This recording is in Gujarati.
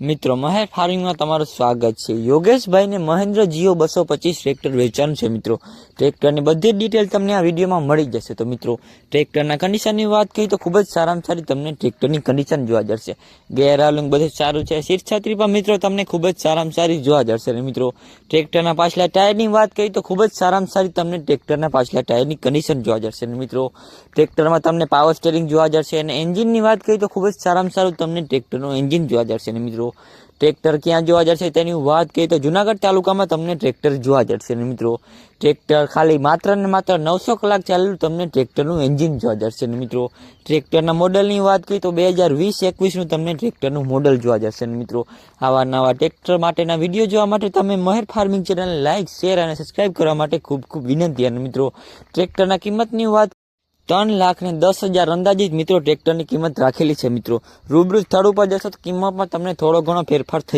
મિત્રો, મહેર ફાર્મિંગમાં તમારું સ્વાગત છે. યોગેશભાઈને મહેન્દ્ર જીઓ બસો પચીસ ટ્રેક્ટર વેચાણ છે, મિત્રો. ટ્રેક્ટરની બધી જ ડિટેલ તમને આ વિડીયોમાં મળી જશે. તો મિત્રો, ટ્રેક્ટરના કન્ડિશનની વાત કરીએ તો ખૂબ જ સારામાં સારી તમને ટ્રેક્ટરની કન્ડિશન જોવા જશે. ગેર હાલું બધું સારું છે. શીર્ષાત્રી પણ, મિત્રો, તમને ખૂબ જ સારામાં સારી જોવા જશે. અને મિત્રો, ટ્રેક્ટરના પાછલા ટાયરની વાત કરીએ તો ખૂબ જ સારામાં સારી તમને ટ્રેક્ટરના પાછલા ટાયરની કન્ડિશન જોવા જશે. અને મિત્રો, ટ્રેક્ટરમાં તમને પાવર સ્ટેરિંગ જોવા જશે. અને એન્જિનની વાત કરીએ તો ખૂબ જ સારામાં સારું તમને ટ્રેક્ટરનું એન્જિન જોવા જશે. અને મિત્રો ટ્રેક્ટર ક્યાં જોવા જશે તેની વાત કરીએ તો જુનાગઢ તાલુકામાં તમને ટ્રેક્ટર જોવા જશે મિત્રો. ટ્રેક્ટર ખાલી માત્ર ને માત્ર નવસો કલાક ચાલેલું તમને ટ્રેક્ટરનું એન્જિન જોવા જશે મિત્રો. ટ્રેક્ટરના મોડલની વાત કરીએ તો બે હજાર વીસ એકવીસનું તમને ટ્રેક્ટરનું મોડલ જોવા જશે મિત્રો. આવા નવા ટ્રેક્ટર માટેના વીડિયો જોવા માટે તમે મહેર ફાર્મિંગ ચેનલને લાઇક શેર અને સબસ્ક્રાઇબ કરવા માટે ખૂબ ખૂબ વિનંતી અને મિત્રો. ટ્રેક્ટરના કિંમતની વાત ત્રણ લાખ ને દસ હજાર અંદાજિત મિત્રો ટ્રેક્ટરની કિંમત રાખેલી છે મિત્રો. રૂબરૂ સ્થળ ઉપર જશો તો કિંમતમાં તમને થોડો ઘણો ફેરફાર થઈ